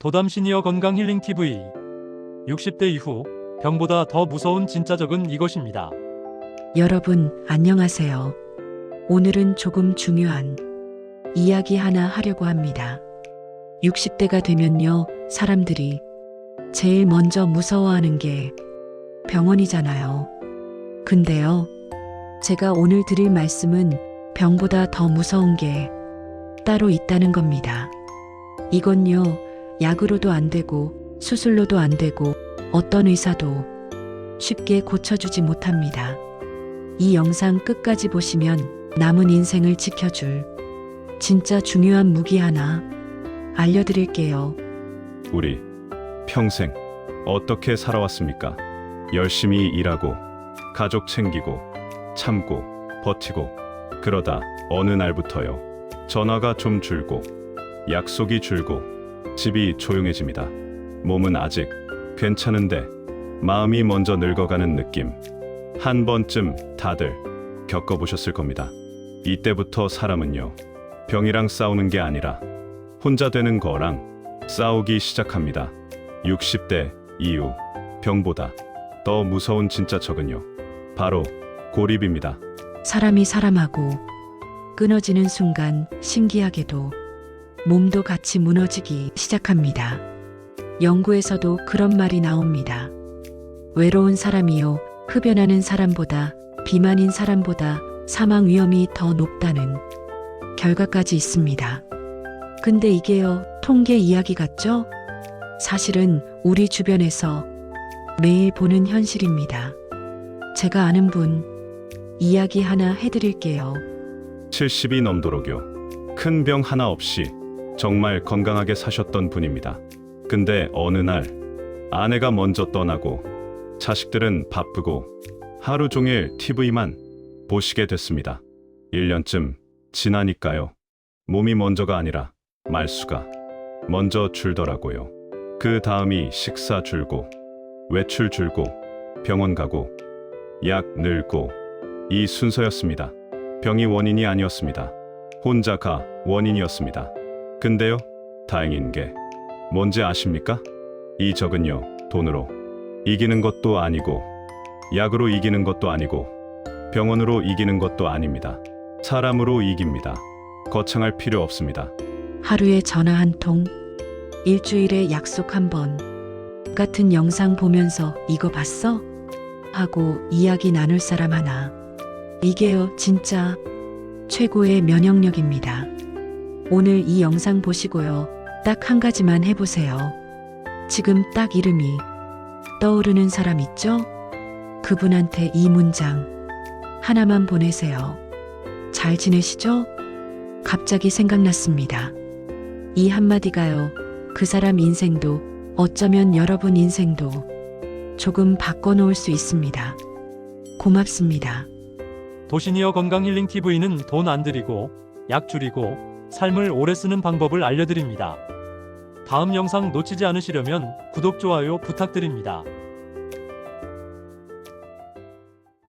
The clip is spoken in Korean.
도담 시니어 건강 힐링 TV 60대 이후 병보다 더 무서운 진짜 적은 이것입니다. 여러분, 안녕하세요. 오늘은 조금 중요한 이야기 하나 하려고 합니다. 60대가 되면요, 사람들이 제일 먼저 무서워하는 게 병원이잖아요. 근데요, 제가 오늘 드릴 말씀은 병보다 더 무서운 게 따로 있다는 겁니다. 이건요, 약으로도 안 되고, 수술로도 안 되고, 어떤 의사도 쉽게 고쳐주지 못합니다. 이 영상 끝까지 보시면 남은 인생을 지켜줄 진짜 중요한 무기 하나 알려드릴게요. 우리 평생 어떻게 살아왔습니까? 열심히 일하고 가족 챙기고 참고 버티고 그러다 어느 날부터요. 전화가 좀 줄고 약속이 줄고 집이 조용해집니다. 몸은 아직 괜찮은데 마음이 먼저 늙어가는 느낌. 한 번쯤 다들 겪어보셨을 겁니다. 이때부터 사람은요. 병이랑 싸우는 게 아니라 혼자 되는 거랑 싸우기 시작합니다. 60대 이후 병보다 더 무서운 진짜 적은요. 바로 고립입니다. 사람이 사람하고 끊어지는 순간 신기하게도 몸도 같이 무너지기 시작합니다. 연구에서도 그런 말이 나옵니다. 외로운 사람이요, 흡연하는 사람보다, 비만인 사람보다 사망 위험이 더 높다는 결과까지 있습니다. 근데 이게요, 통계 이야기 같죠? 사실은 우리 주변에서 매일 보는 현실입니다. 제가 아는 분, 이야기 하나 해드릴게요. 70이 넘도록요. 큰 병 하나 없이 정말 건강하게 사셨던 분입니다. 근데 어느 날 아내가 먼저 떠나고 자식들은 바쁘고 하루 종일 TV만 보시게 됐습니다. 1년쯤 지나니까요. 몸이 먼저가 아니라 말수가 먼저 줄더라고요. 그 다음이 식사 줄고 외출 줄고 병원 가고 약 늘고 이 순서였습니다. 병이 원인이 아니었습니다. 혼자가 원인이었습니다. 근데요, 다행인 게 뭔지 아십니까? 이 적은요, 돈으로 이기는 것도 아니고, 약으로 이기는 것도 아니고, 병원으로 이기는 것도 아닙니다. 사람으로 이깁니다. 거창할 필요 없습니다. 하루에 전화 한 통, 일주일에 약속 한 번, 같은 영상 보면서 이거 봤어? 하고 이야기 나눌 사람 하나. 이게요, 진짜 최고의 면역력입니다. 오늘 이 영상 보시고요, 딱 한 가지만 해보세요. 지금 딱 이름이 떠오르는 사람 있죠? 그분한테 이 문장 하나만 보내세요. 잘 지내시죠? 갑자기 생각났습니다. 이 한마디가요, 그 사람 인생도 어쩌면 여러분 인생도 조금 바꿔놓을 수 있습니다. 고맙습니다. 도시니어 건강 힐링 TV는 돈 안 들이고 약 줄이고 삶을 오래 쓰는 방법을 알려드립니다. 다음 영상 놓치지 않으시려면 구독, 좋아요 부탁드립니다.